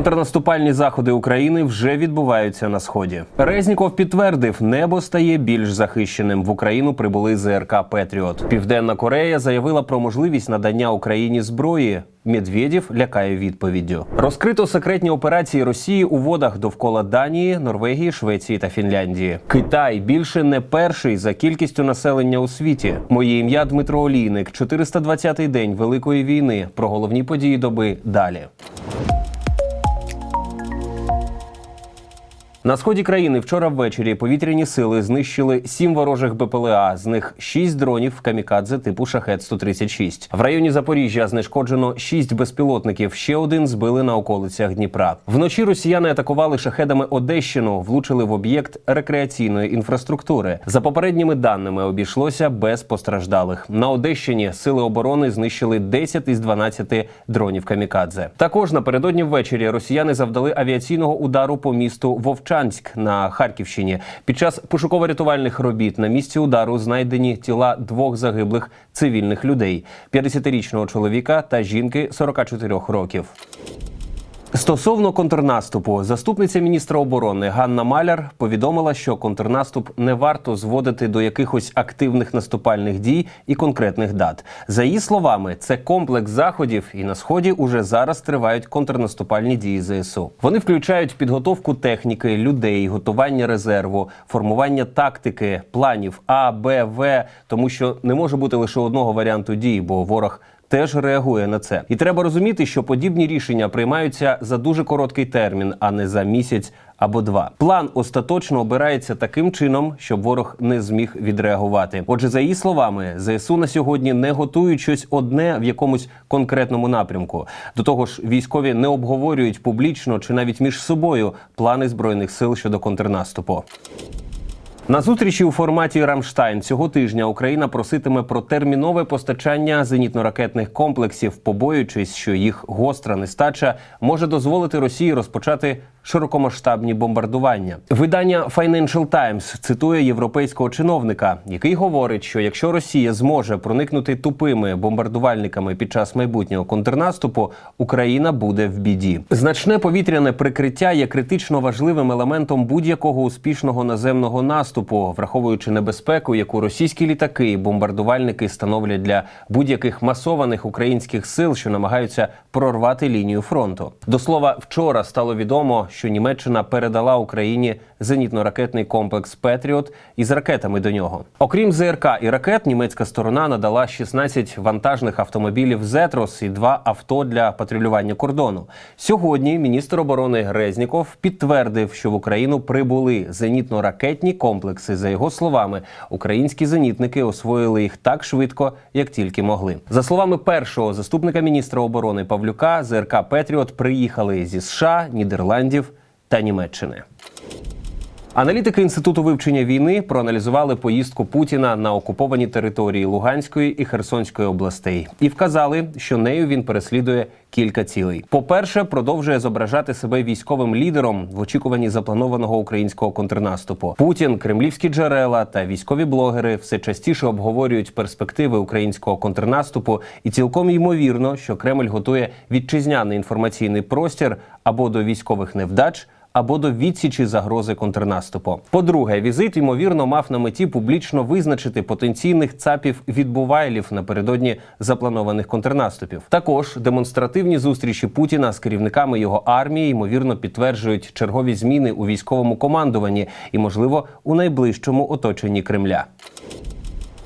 Контрнаступальні заходи України вже відбуваються на сході. Резніков підтвердив, небо стає більш захищеним. В Україну прибули ЗРК Петріот. Південна Корея заявила про можливість надання Україні зброї. Медведєв лякає відповіддю. Розкрито секретні операції Росії у водах довкола Данії, Норвегії, Швеції та Фінляндії. Китай більше не перший за кількістю населення у світі. Моє ім'я Дмитро Олійник. 420-й день Великої війни. Про головні події доби далі. На сході країни вчора ввечері повітряні сили знищили сім ворожих БПЛА. З них шість дронів камікадзе типу шахет 136 В районі Запоріжжя знешкоджено шість безпілотників. Ще один збили на околицях Дніпра. Вночі росіяни атакували шахедами Одещину, влучили в об'єкт рекреаційної інфраструктури. За попередніми даними обійшлося без постраждалих. На Одещині сили оборони знищили 10 із 12 дронів камікадзе. Також напередодні ввечері росіяни завдали авіаційного удару по місту Вовчанськ на Харківщині. Під час пошуково-рятувальних робіт на місці удару знайдені тіла двох загиблих цивільних людей: 50-річного чоловіка та жінки 44 років. Стосовно контрнаступу, заступниця міністра оборони Ганна Маляр повідомила, що контрнаступ не варто зводити до якихось активних наступальних дій і конкретних дат. За її словами, це комплекс заходів, і на сході уже зараз тривають контрнаступальні дії ЗСУ. Вони включають підготовку техніки, людей, готування резерву, формування тактики, планів А, Б, В, тому що не може бути лише одного варіанту дій, бо ворог теж реагує на це. І треба розуміти, що подібні рішення приймаються за дуже короткий термін, а не за місяць. Або два план остаточно обирається таким чином, щоб ворог не зміг відреагувати. Отже, за її словами, ЗСУ на сьогодні не готують щось одне в якомусь конкретному напрямку. До того ж, військові не обговорюють публічно чи навіть між собою плани збройних сил щодо контрнаступу. На зустрічі у форматі Рамштайн цього тижня Україна проситиме про термінове постачання зенітно-ракетних комплексів, побоюючись, що їх гостра нестача може дозволити Росії розпочати широкомасштабні бомбардування. Видання Financial Times цитує європейського чиновника, який говорить, що якщо Росія зможе проникнути тупими бомбардувальниками під час майбутнього контрнаступу, Україна буде в біді. Значне повітряне прикриття є критично важливим елементом будь-якого успішного наземного наступу, враховуючи небезпеку, яку російські літаки і бомбардувальники становлять для будь-яких масованих українських сил, що намагаються прорвати лінію фронту. До слова, вчора стало відомо, що Німеччина передала Україні зенітно-ракетний комплекс Петріот із ракетами до нього. Окрім ЗРК і ракет, німецька сторона надала 16 вантажних автомобілів Зетрос і два авто для патрулювання кордону. Сьогодні міністр оборони Резніков підтвердив, що в Україну прибули зенітно-ракетні комплекси. За його словами, українські зенітники освоїли їх так швидко, як тільки могли. За словами першого заступника міністра оборони Павлюка, ЗРК Петріот приїхали зі США, Нідерландів та Німеччини. Аналітики інституту вивчення війни проаналізували поїздку Путіна на окуповані території Луганської і Херсонської областей і вказали, що нею він переслідує кілька цілей. По-перше, продовжує зображати себе військовим лідером в очікуванні запланованого українського контрнаступу. Путін, кремлівські джерела та військові блогери все частіше обговорюють перспективи українського контрнаступу, і цілком ймовірно, що Кремль готує вітчизняний інформаційний простір або до військових невдач або до відсічі загрози контрнаступу. По-друге, візит ймовірно мав на меті публічно визначити потенційних цапів відбувайлів напередодні запланованих контрнаступів. Також демонстративні зустрічі Путіна з керівниками його армії ймовірно підтверджують чергові зміни у військовому командуванні і, можливо, у найближчому оточенні Кремля.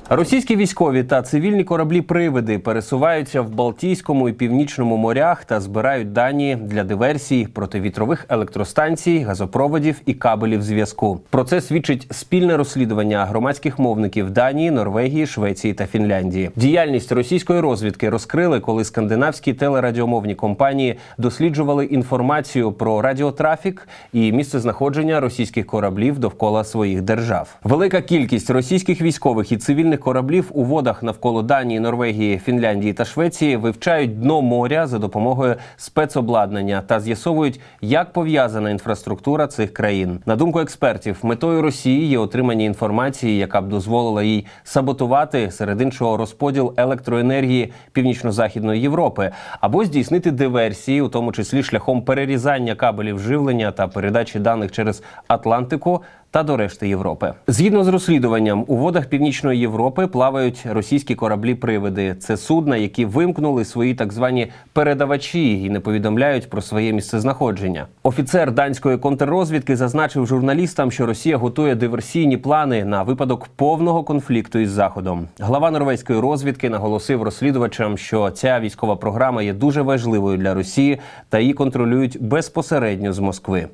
Російські військові та цивільні кораблі-привиди пересуваються в Балтійському і Північному морях та збирають дані для диверсій противітрових електростанцій, газопроводів і кабелів зв'язку. Про це свідчить спільне розслідування громадських мовників Данії, Норвегії, Швеції та Фінляндії. Діяльність російської розвідки розкрили, коли скандинавські телерадіомовні компанії досліджували інформацію про радіотрафік і місце знаходження російських кораблів довкола своїх держав. Велика кількість російських військових і цивільних цивільних кораблів у водах навколо Данії, Норвегії, Фінляндії та Швеції вивчають дно моря за допомогою спецобладнання та з'ясовують, як пов'язана інфраструктура цих країн. На думку експертів, метою Росії є отримання інформації, яка б дозволила їй саботувати серед іншого розподіл електроенергії північно-західної Європи або здійснити диверсії, у тому числі шляхом перерізання кабелів живлення та передачі даних через Атлантику та до решти Європи. Згідно з розслідуванням, у водах Північної Європи плавають російські кораблі-привиди. Це судна, які вимкнули свої так звані передавачі і не повідомляють про своє місцезнаходження. Офіцер данської контррозвідки зазначив журналістам, що Росія готує диверсійні плани на випадок повного конфлікту із Заходом. Глава норвезької розвідки наголосив розслідувачам, що ця військова програма є дуже важливою для Росії та її контролюють безпосередньо з Москви.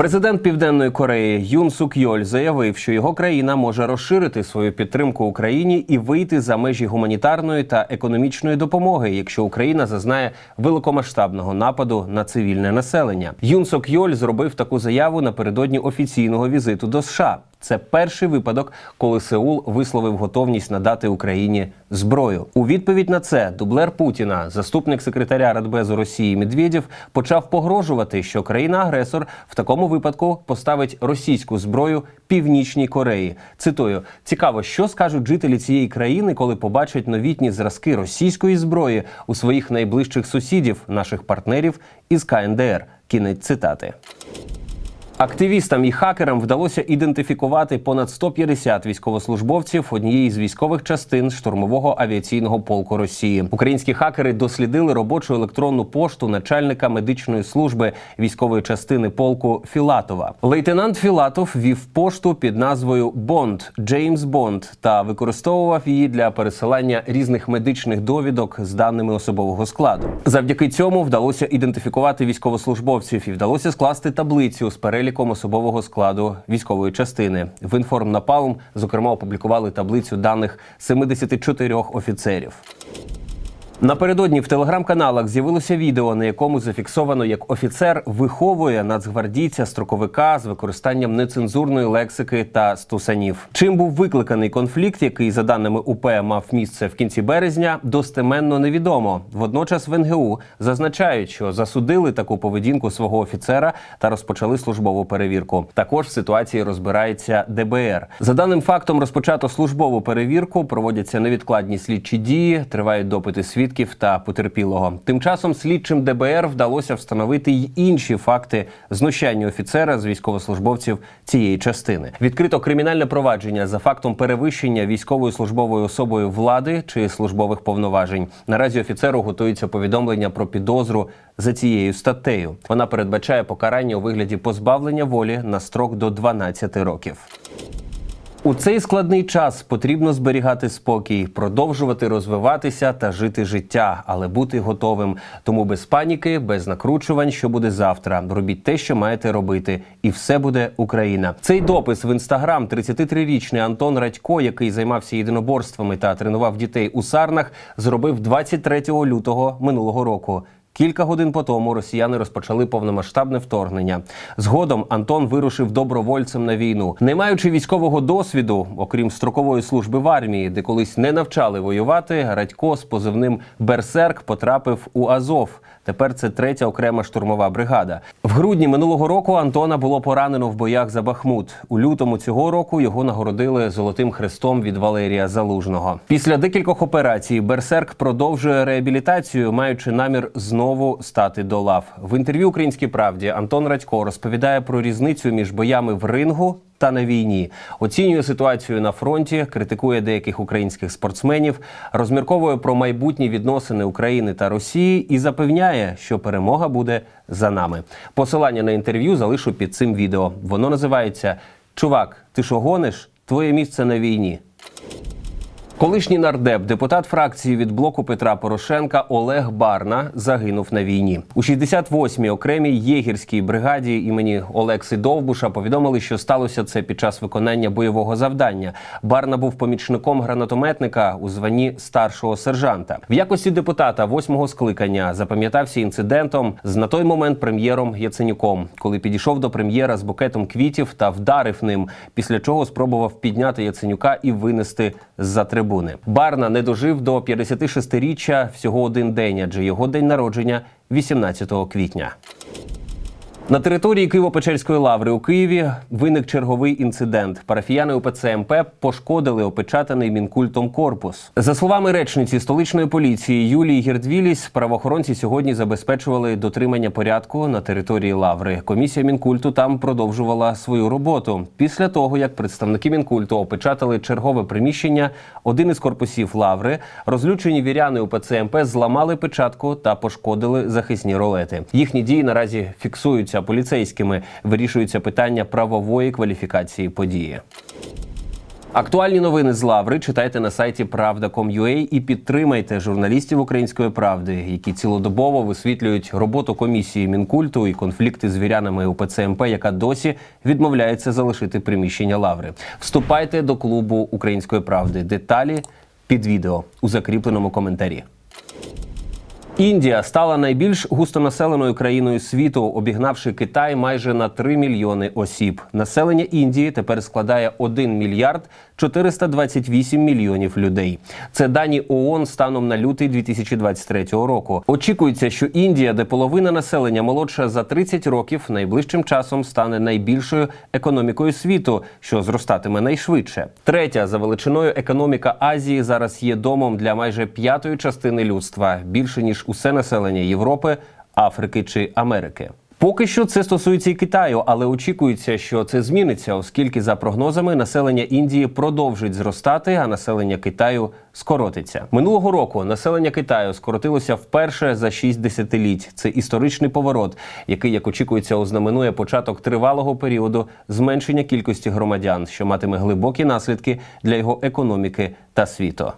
Президент Південної Кореї Юн Сук Йоль заявив, що його країна може розширити свою підтримку Україні і вийти за межі гуманітарної та економічної допомоги, якщо Україна зазнає великомасштабного нападу на цивільне населення. Юн Сук Йоль зробив таку заяву напередодні офіційного візиту до США. Це перший випадок, коли Сеул висловив готовність надати Україні зброю. У відповідь на це дублер Путіна, заступник секретаря Радбезу Росії Медведєв, почав погрожувати, що країна-агресор в такому випадку поставить російську зброю північній Кореї. Цитую: цікаво, що скажуть жителі цієї країни, коли побачать новітні зразки російської зброї у своїх найближчих сусідів, наших партнерів із КНДР. Кінець цитати. Активістам і хакерам вдалося ідентифікувати понад 150 військовослужбовців однієї з військових частин штурмового авіаційного полку Росії. Українські хакери дослідили робочу електронну пошту начальника медичної служби військової частини полку Філатова. Лейтенант Філатов вів пошту під назвою Бонд Джеймс Бонд та використовував її для пересилання різних медичних довідок з даними особового складу. Завдяки цьому вдалося ідентифікувати військовослужбовців і вдалося скласти таблицю з переліком особового складу військової частини. В інформнапалм, зокрема, опублікували таблицю даних 74 офіцерів. Напередодні в телеграм-каналах з'явилося відео, на якому зафіксовано, як офіцер виховує нацгвардійця строковика з використанням нецензурної лексики та стусанів. Чим був викликаний конфлікт, який за даними УП мав місце в кінці березня, достеменно невідомо. Водночас в НГУ зазначають, що засудили таку поведінку свого офіцера та розпочали службову перевірку. Також в ситуації розбирається ДБР. За даним фактом, розпочато службову перевірку, проводяться невідкладні слідчі дії, тривають допити свідків та потерпілого. Тим часом слідчим ДБР вдалося встановити й інші факти знущання офіцера з військовослужбовців цієї частини. Відкрито кримінальне провадження за фактом перевищення військовою службовою особою влади чи службових повноважень. Наразі офіцеру готується повідомлення про підозру за цією статтею. Вона передбачає покарання у вигляді позбавлення волі на строк до 12 років. У цей складний час потрібно зберігати спокій, продовжувати розвиватися та жити життя, але бути готовим. Тому без паніки, без накручувань, що буде завтра. Робіть те, що маєте робити, і все буде Україна. Цей допис в інстаграм 33-річний Антон Радько, який займався єдиноборствами та тренував дітей у сарнах, зробив 23 лютого минулого року. Кілька годин по тому росіяни розпочали повномасштабне вторгнення. Згодом Антон вирушив добровольцем на війну, не маючи військового досвіду, окрім строкової служби в армії, де колись не навчали воювати. Радько з позивним Берсерк потрапив у Азов. Тепер це третя окрема штурмова бригада. В грудні минулого року Антона було поранено в боях за Бахмут. У лютому цього року його нагородили золотим хрестом від Валерія Залужного. Після декількох операцій Берсерк продовжує реабілітацію, маючи намір знову стати до лав. В інтерв'ю Українській правді Антон Радько розповідає про різницю між боями в рингу. Та на війні оцінює ситуацію на фронті, критикує деяких українських спортсменів, розмірковує про майбутні відносини України та Росії і запевняє, що перемога буде за нами. Посилання на інтерв'ю залишу під цим відео. Воно називається Чувак, ти що гониш? Твоє місце на війні. Колишній нардеп, депутат фракції від блоку Петра Порошенка Олег Барна загинув на війні. У 68-й окремій єгірській бригаді імені Олекси Довбуша повідомили, що сталося це під час виконання бойового завдання. Барна був помічником гранатометника у званні старшого сержанта. В якості депутата восьмого скликання запам'ятався інцидентом з на той момент прем'єром Яценюком, коли підійшов до прем'єра з букетом квітів та вдарив ним, після чого спробував підняти Яценюка і винести з-за трибуни. Барна не дожив до 56-річчя всього один день, адже його день народження 18 квітня. На території Києво-Печерської лаври у Києві виник черговий інцидент. Парафіяни УПЦ МП пошкодили опечатаний мінкультом корпус. За словами речниці столичної поліції Юлії Гердвіліс, правоохоронці сьогодні забезпечували дотримання порядку на території лаври. Комісія мінкульту там продовжувала свою роботу. Після того, як представники мінкульту опечатали чергове приміщення, один із корпусів лаври, розлючені віряни УПЦ МП зламали печатку та пошкодили захисні ролети. Їхні дії наразі фіксуються поліцейськими. Вирішується питання правової кваліфікації події. Актуальні новини з лаври читайте на сайті Правда.com.ua і підтримайте журналістів української правди, які цілодобово висвітлюють роботу комісії мінкульту і конфлікти з вірянами УПЦ МП, яка досі відмовляється залишити приміщення лаври. Вступайте до клубу української правди. Деталі під відео у закріпленому коментарі. Індія стала найбільш густонаселеною країною світу, обігнавши Китай майже на 3 мільйони осіб. Населення Індії тепер складає 1 мільярд 428 мільйонів людей. Це дані ООН станом на лютий 2023 року. Очікується, що Індія, де половина населення молодша за 30 років, найближчим часом стане найбільшою економікою світу, що зростатиме найшвидше. Третя за величиною економіка Азії зараз є домом для майже п'ятої частини людства, більше ніж усе населення Європи, Африки чи Америки. Поки що це стосується і Китаю, але очікується, що це зміниться, оскільки за прогнозами населення Індії продовжить зростати, а населення Китаю скоротиться. Минулого року населення Китаю скоротилося вперше за 6 десятиліть. Це історичний поворот, який, як очікується, ознаменує початок тривалого періоду зменшення кількості громадян, що матиме глибокі наслідки для його економіки та світу.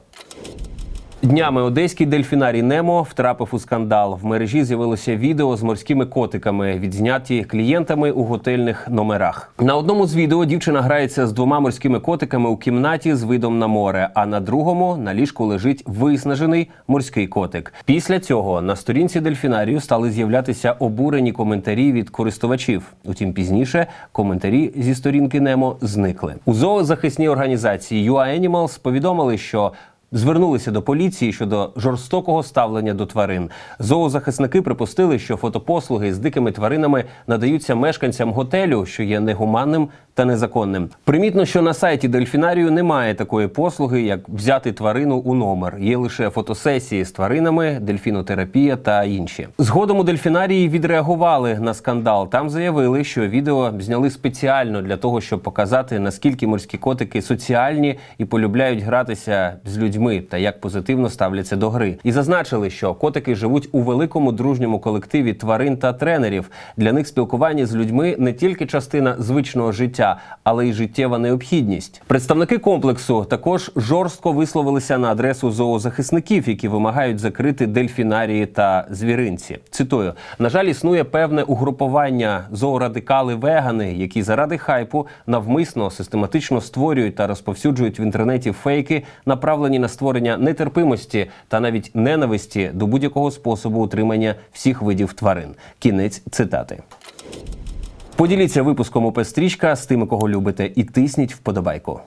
Днями одеський дельфінарій Немо втрапив у скандал. В мережі з'явилося відео з морськими котиками, відзняті клієнтами у готельних номерах. На одному з відео дівчина грається з двома морськими котиками у кімнаті з видом на море. А на другому на ліжку лежить виснажений морський котик. Після цього на сторінці дельфінарію стали з'являтися обурені коментарі від користувачів. Утім, пізніше коментарі зі сторінки Немо зникли. У зоозахисній організації UA Animals повідомили, що Звернулися до поліції щодо жорстокого ставлення до тварин. Зоозахисники припустили, що фотопослуги з дикими тваринами надаються мешканцям готелю, що є негуманним та незаконним. Примітно, що на сайті дельфінарію немає такої послуги, як взяти тварину у номер. Є лише фотосесії з тваринами, дельфінотерапія та інші. Згодом у дельфінарії відреагували на скандал. Там заявили, що відео зняли спеціально для того, щоб показати наскільки морські котики соціальні і полюбляють гратися з людьми та як позитивно ставляться до гри. І зазначили, що котики живуть у великому дружньому колективі тварин та тренерів. Для них спілкування з людьми не тільки частина звичного життя, але й життєва необхідність. Представники комплексу також жорстко висловилися на адресу зоозахисників, які вимагають закрити дельфінарії та звіринці. Цитую: на жаль, існує певне угрупування зоорадикали-вегани, які заради хайпу навмисно систематично створюють та розповсюджують в інтернеті фейки, направлені на створення нетерпимості та навіть ненависті до будь-якого способу утримання всіх видів тварин. Кінець цитати. Поділіться випуском У Стрічка з тими, кого любите, і тисніть вподобайку.